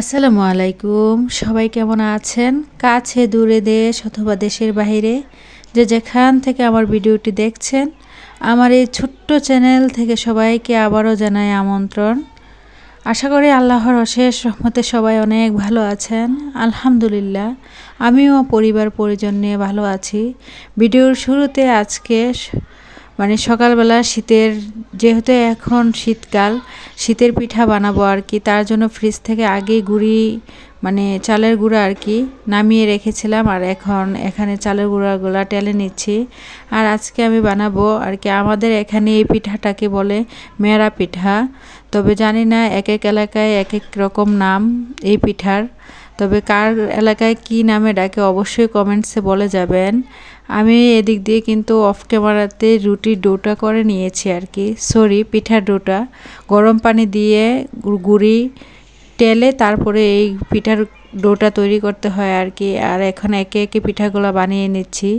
আসসালামু আলাইকুম। সবাই কেমন আছেন? কাছে, দূরে দেশ অথবা দেশের বাইরে যে যেখান থেকে আমার ভিডিওটি দেখছেন, আমার এই ছোট্ট চ্যানেল থেকে সবাইকে আবারও জানাই আমন্ত্রণ। আশা করি আল্লাহর অশেষ রহমতে সবাই অনেক ভালো আছেন। আলহামদুলিল্লাহ, আমিও পরিবার পরিজন নিয়ে ভালো আছি। ভিডিওর শুরুতে আজকে মানে সকালবেলা শীতের, যেহেতু এখন শীতকাল, শীতের পিঠা বানাবো আর কি, তার জন্য ফ্রিজ থেকে আগেই গুঁড়ি মানে চালের গুঁড়া আর কি নামিয়ে রেখেছিলাম আর এখন এখানে চালের গুঁড়াগুলা টেলে নিচ্ছি। আর আজকে আমি বানাবো আর কি, আমাদের এখানে এই পিঠাটাকে বলে মেরা পিঠা। তবে জানি না এক এক এলাকায় এক এক রকম নাম এই পিঠার, তবে কার এলাকায় কি নামে ডাকে অবশ্যই কমেন্টসে বলে যাবেন। আমি এদিক দিয়ে কিন্তু অফ ক্যামেরাতে রুটির ডোটা করে নিয়েছি আর কি। সরি পিঠার ডোটা। গরম পানি দিয়ে গুড়ি টেলে তারপরে এই পিঠার ডোটা তৈরি করতে হয় আর কি। আর এখন একে একে পিঠাগুলো বানিয়ে নিচ্ছি।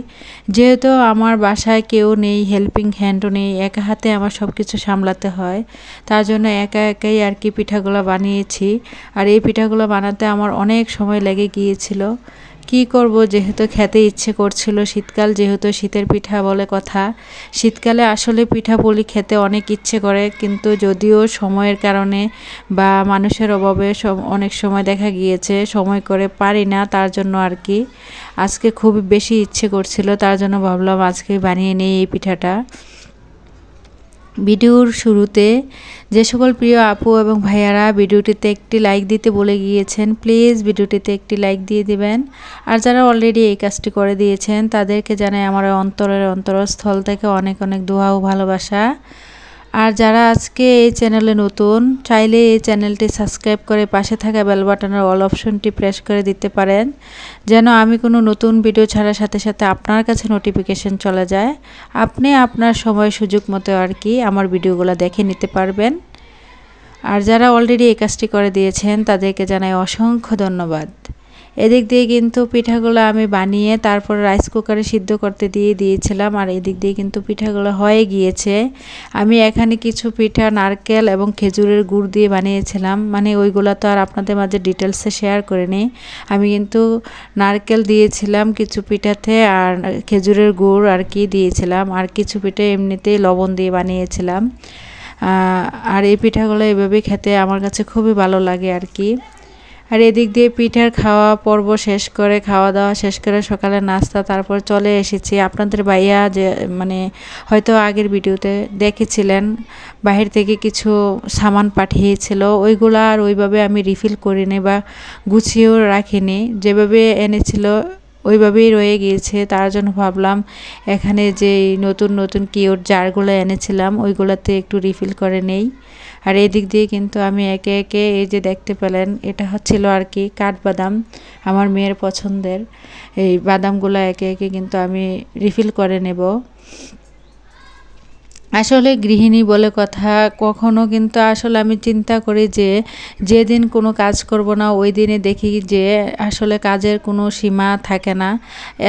যেহেতু আমার বাসায় কেউ নেই হেল্পিং হ্যান্ডও নেই, একা হাতে আমার সব কিছু সামলাতে হয়, তার জন্য একা একাই আর কি পিঠাগুলো বানিয়েছি। আর এই পিঠাগুলো বানাতে আমার অনেক সময় লেগে গিয়েছিল। কি করব? যেহেতু খেতে ইচ্ছে করছিল, শীতকাল যেহেতু শীতের পিঠা বলে কথা। শীতকালে আসলে পিঠা পুলি খেতে অনেক ইচ্ছে করে, কিন্তু যদিও সময়ের কারণে বা মানুষের অভাবে অনেক সময় দেখা গিয়েছে, সময় করে পারি না তার জন্য আর কি। আজকে খুব বেশি ইচ্ছে করছিল, তার জন্য ভাবলাম আজকে বানিয়ে নিই এই পিঠাটা। ভিডিওর শুরুতে যে সকল প্রিয় আপু এবং ভাইয়ারা ভিডিওটিতে একটি লাইক দিতে বলে গিয়েছেন প্লিজ ভিডিওটিতে একটি লাইক দিয়ে দিবেন। আর যারা অলরেডি এই কাজটি করে দিয়েছেন, তাদেরকে জানাই আমার অন্তরের অন্তরস্থল থেকে অনেক অনেক দোয়া ও ভালোবাসা। আর যারা আজকে এই চ্যানেলে নতুন, চাইলে এই চ্যানেলটি সাবস্ক্রাইব করে পাশে থাকা বেল বাটনের অল অপশনটি প্রেস করে দিতে পারেন, যেন আমি কোনো নতুন ভিডিও ছাড়ার সাথে সাথে আপনার কাছে নোটিফিকেশন চলে যায়। আপনি আপনার সময় সুযোগ মতো আর কি আমার ভিডিওগুলো দেখে নিতে পারবেন। আর যারা অলরেডি এই কাজটি করে দিয়েছেন, তাদেরকে জানাই অসংখ্য ধন্যবাদ। এদিক দিয়ে কিন্তু পিঠাগুলো আমি বানিয়ে তারপর রাইস কুকারে সিদ্ধ করতে দিয়ে দিয়েছিলাম, আর এদিক দিয়ে কিন্তু পিঠাগুলো হয়ে গিয়েছে। আমি এখানে কিছু পিঠা, নারকেল এবং খেজুরের গুড় দিয়ে বানিয়েছিলাম। মানে ওইগুলো তো আর আপনাদের মাঝে ডিটেলসে শেয়ার করে নিই আমি কিন্তু নারকেল দিয়েছিলাম কিছু পিঠাতে আর খেজুরের গুড় আর কি দিয়েছিলাম। আর কিছু পিঠে এমনিতেই লবণ দিয়ে বানিয়েছিলাম। আর এই পিঠাগুলো এভাবে খেতে আমার কাছে খুবই ভালো লাগে আর কি। আর এদিক দিয়ে পিঠার খাওয়া পর্ব শেষ করে খাওয়া দাওয়া শেষ করে সকালে নাস্তা, তারপর চলে এসেছি। আপনাদের ভাইয়া যে মানে হয়তো আগের ভিডিওতে দেখেছিলেন, বাহির থেকে কিছু সামান পাঠিয়েছিল। ওইগুলো আর ওইভাবে আমি রিফিল করিনি বা গুছিয়েও রাখিনি। যেভাবে এনেছিল, ওইভাবেই রয়ে গিয়েছে। তার জন্য ভাবলাম, এখানে যে নতুন নতুন কিওর জারগুলো এনেছিলাম, ওইগুলোতে একটু রিফিল করে নেই। আর এদিক দিয়ে কিন্তু আমি একে একে এই যে দেখতে পেলেন, এটা হচ্ছিল আর কি কাঠবাদাম, আমার মেয়ের পছন্দের। এই বাদামগুলো একে একে কিন্তু আমি রিফিল করে নেব। আসলে গৃহিণী বলে কথা, কখনো কিন্তু আসলে আমি চিন্তা করি যে, যেদিন কোনো কাজ করব না, ওই দিনে দেখি যে, আসলে কাজের কোনো সীমা থাকে না।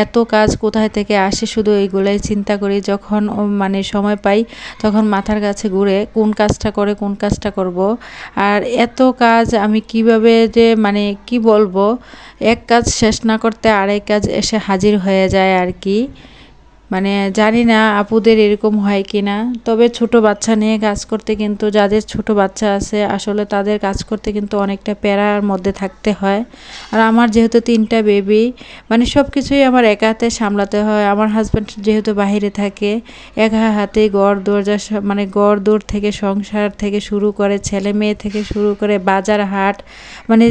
এত কাজ কোথায় থেকে আসে শুধু এইগুলোই চিন্তা করি। যখন মানে সময় পাই, তখন মাথার কাছে ঘুরে কোন কাজটা করে, কোন কাজটা করব। আর এত কাজ আমি কীভাবে যে মানে কি বলব, এক কাজ শেষ না করতে আরেক কাজ এসে হাজির হয়ে যায় আর কি। মানে জানি না আপুদের এরকম হয় কি না তবে ছোট বাচ্চা নিয়ে কাজ করতে কিন্তু যাদের ছোট বাচ্চা আছে, আসলে তাদের কাজ করতে কিন্তু অনেকটা প্যারার মধ্যে থাকতে হয়। আর আমার যেহেতু তিনটা বেবি মানে সব কিছুই আমার একা হাতে সামলাতে হয়। আমার হাজব্যান্ড যেহেতু বাহিরে থাকে, একা হাতে গড় দরজা মানে গড় দৌড় থেকে সংসার থেকে শুরু করে ছেলে মেয়ে থেকে শুরু করে বাজার হাট মানে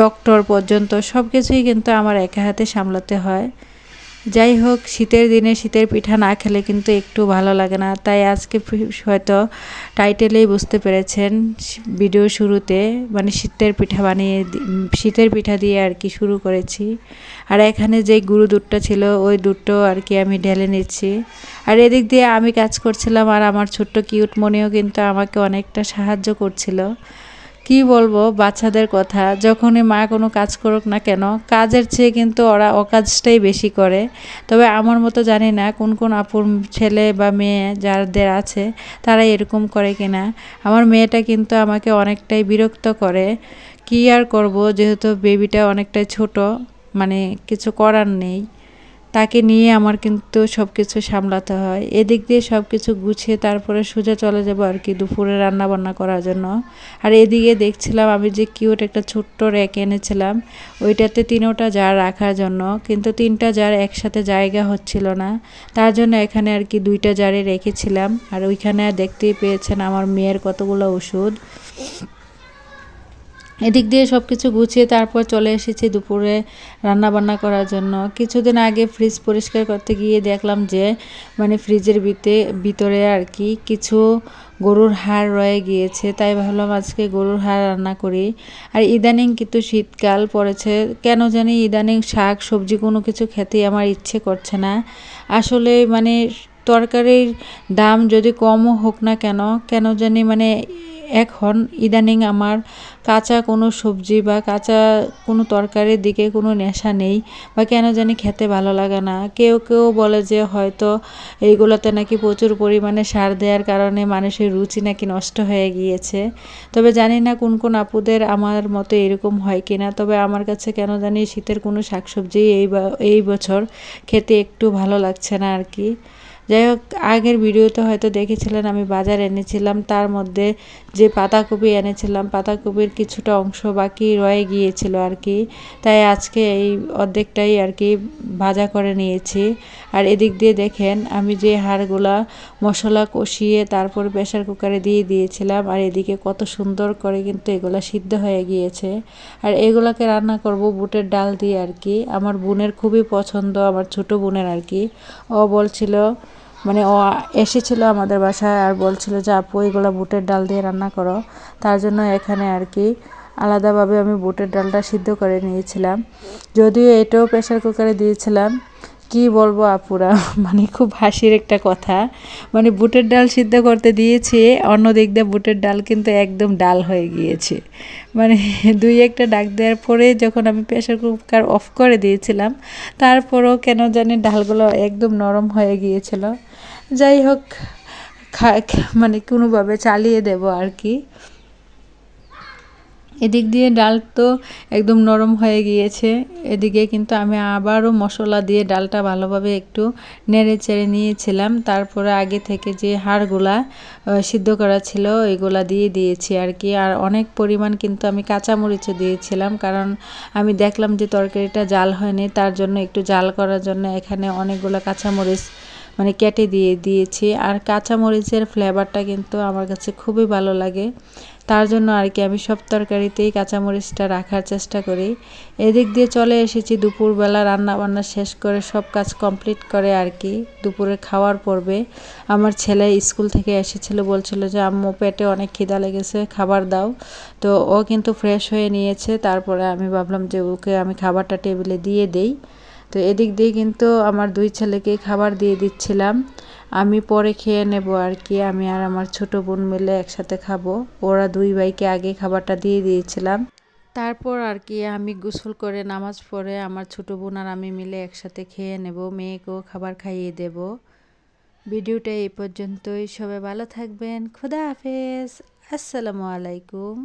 ডক্টর পর্যন্ত সব কিছুই কিন্তু আমার একা হাতে সামলাতে হয়। যাই হোক শীতের দিনে শীতের পিঠা না খেলে কিন্তু একটু ভালো লাগে না। তাই আজকে হয়তো টাইটেলেই বুঝতে পেরেছেন ভিডিও শুরুতে মানে শীতের পিঠা বানিয়ে শীতের পিঠা দিয়ে আর কি শুরু করেছি। আর এখানে যে গুরু দুধটা ছিল, ওই দুধটাও আর কি আমি ঢেলে নিচ্ছি। আর এদিক দিয়ে আমি কাজ করছিলাম আর আমার ছোট্ট কিউট মনেও কিন্তু আমাকে অনেকটা সাহায্য করছিল। কি বলব, বাচ্চাদের কথা। যখনই মা কোনো কাজ করুক না কেন, কাজের চেয়ে কিন্তু ওরা অকাজটাই বেশি করে। তবে আমার মতো জানি না কোন কোন আপুর ছেলে বা মেয়ে যাদের আছে, তারা এরকম করে কিনা। আমার মেয়েটা কিন্তু আমাকে অনেকটাই বিরক্ত করে। কি আর করব, যেহেতু বেবিটা অনেকটাই ছোট মানে কিছু করার নেই। তাকে নিয়ে আমার কিন্তু সব কিছু সামলাতে হয়। এদিক দিয়ে সব কিছু গুছিয়ে তারপরে সোজা চলে যাব আর কি দুপুরে রান্না বান্না করার জন্য। আর এদিকে দেখছিলাম আমি যে কিউট একটা ছোট্ট র্যাক এনেছিলাম, ওইটাতে তিনোটা জার রাখার জন্য। কিন্তু তিনটা জার একসাথে জায়গা হচ্ছিল না। তার জন্য এখানে আর কি দুইটা জারে রেখেছিলাম। আর ওইখানে দেখতেই পেয়েছেন আমার মেয়ের কতগুলো ওষুধ। এদিক দিয়ে সব কিছু গুছিয়ে তারপর চলে এসেছি দুপুরে রান্না বান্না করার জন্য। কিছুদিন আগে ফ্রিজ পরিষ্কার করতে গিয়ে দেখলাম যে মানে ফ্রিজের ভিতরে ভিতরে আর কি কিছু গরুর হাড় রয়ে গিয়েছে। তাই ভাবলাম আজকে গরুর হাড় রান্না করি। আর ইদানিং কিন্তু শীতকাল পড়েছে। কেন জানি ইদানিং শাক, সবজি কোনো কিছু খেতে আমার ইচ্ছে করছে না। আসলে মানে তরকারির দাম যদি কমও হোক না কেন কেন জানি মানে এখন ইদানিং আমার কাঁচা কোনো সবজি বা কাঁচা কোনো তরকারির দিকে কোনো নেশা নেই বা কেন জানি খেতে ভালো লাগে না। কেউ কেউ বলে যে হয়তো এইগুলোতে নাকি প্রচুর পরিমাণে সার দেওয়ার কারণে মানুষের রুচি নাকি নষ্ট হয়ে গিয়েছে। তবে জানি না কোন কোন আপুদের আমার মতো এরকম হয় কি না তবে আমার কাছে কেন জানি শীতের কোনো শাকসবজি এই এই বছর খেতে একটু ভালো লাগছে না আর কি। যাই হোক, আগের ভিডিওতে হয়তো দেখেছিলেন, আমি বাজার এনেছিলাম। তার মধ্যে যে পাতাকপি এনেছিলাম, পাতাকপির কিছুটা অংশ বাকি রয়ে গিয়েছিল আর কি। তাই আজকে এই অর্ধেকটাই আর কি ভাজা করে নিয়েছি। আর এদিক দিয়ে দেখেন, আমি যে হাড়গুলা মশলা কষিয়ে তারপর প্রেশার কুকারে দিয়ে দিয়েছিলাম, আর এদিকে কত সুন্দর করে কিন্তু এগুলা সিদ্ধ হয়ে গিয়েছে। আর এগুলাকে রান্না করব বুটের ডাল দিয়ে আর কি। আমার বোনের খুবই পছন্দ, আমার ছোট বোনের আর কি। ও বলছিল মানে ও এসেছিল আমাদের বাসায় আর বলছিল যে, আপু, এগুলো বুটের ডাল দিয়ে রান্না করো। তার জন্য এখানে আর কি আলাদাভাবে আমি বুটের ডালটা সিদ্ধ করে নিয়েছিলাম। যদিও এটাও প্রেশার কুকারে দিয়েছিলাম কি বলব আপুরা? মানে খুব হাসির একটা কথা। মানে বুটের ডাল সিদ্ধ করতে দিয়েছে অন্য দিক দিয়ে বুটের ডাল কিন্তু একদম ডাল হয়ে গিয়েছে। মানে দুই একটা ডাক দেওয়ার পরে যখন আমি প্রেশার কুকার অফ করে দিয়েছিলাম, তারপরেও কেন জানি ডালগুলো একদম নরম হয়ে গিয়েছিল। যাই হোক খা মানে কোনোভাবে চালিয়ে দেব আর কি। এদিক দিয়ে ডাল তো একদম নরম হয়ে গিয়েছে। এদিকে কিন্তু আমি আবারও মশলা দিয়ে ডালটা ভালোভাবে একটু নেড়ে চেড়ে নিয়েছিলাম। তারপরে আগে থেকে যে হাড়গুলা সিদ্ধ করা ছিল এগুলা দিয়ে দিয়েছি আর কি। আর অনেক পরিমাণ কিন্তু আমি কাঁচামরিচও দিয়েছিলাম কারণ আমি দেখলাম যে তরকারিটা জাল হয়নি। তার জন্য একটু জাল করার জন্য এখানে অনেকগুলো কাঁচামরিচ মানে কেটে দিয়ে দিয়েছি। আর কাঁচামরিচের ফ্লেভারটা কিন্তু আমার কাছে খুবই ভালো লাগে। তার জন্য আর কি আমি সব তরকারিতেই কাঁচামরিচটা রাখার চেষ্টা করি। এদিক দিয়ে চলে এসেছি দুপুরবেলা রান্না বান্না শেষ করে সব কাজ কমপ্লিট করে আর কি দুপুরে খাওয়ার পর্বে। আমার ছেলে স্কুল থেকে এসেছিল, বলছিল যে, আম্মু, পেটে অনেক খিদা লেগেছে, খাবার দাও। তো ও কিন্তু ফ্রেশ হয়ে নিয়েছে, তারপরে আমি ভাবলাম যে, ওকে আমি খাবারটা টেবিলে দিয়ে দেই। তো এদিক দিয়ে কিন্তু আমার দুই ছেলেকে খাবার দিয়ে দিচ্ছিলাম। আমি পরে খেয়ে নেব আর কি, আমি আর আমার ছোট বোন মিলে একসাথে খাব। ওরা দুই ভাইকে আগে খাবারটা দিয়ে দিয়েছিলাম। তারপর আর কি আমি গোসল করে নামাজ পড়ে আমার ছোট বোন আর আমি মিলে একসাথে খেয়ে নেব, মেয়েকেও খাবার খাইয়ে দেব। ভিডিওটা এই পর্যন্তই, সবাই ভালো থাকবেন, খুদা হাফেজ, আসসালামু আলাইকুম।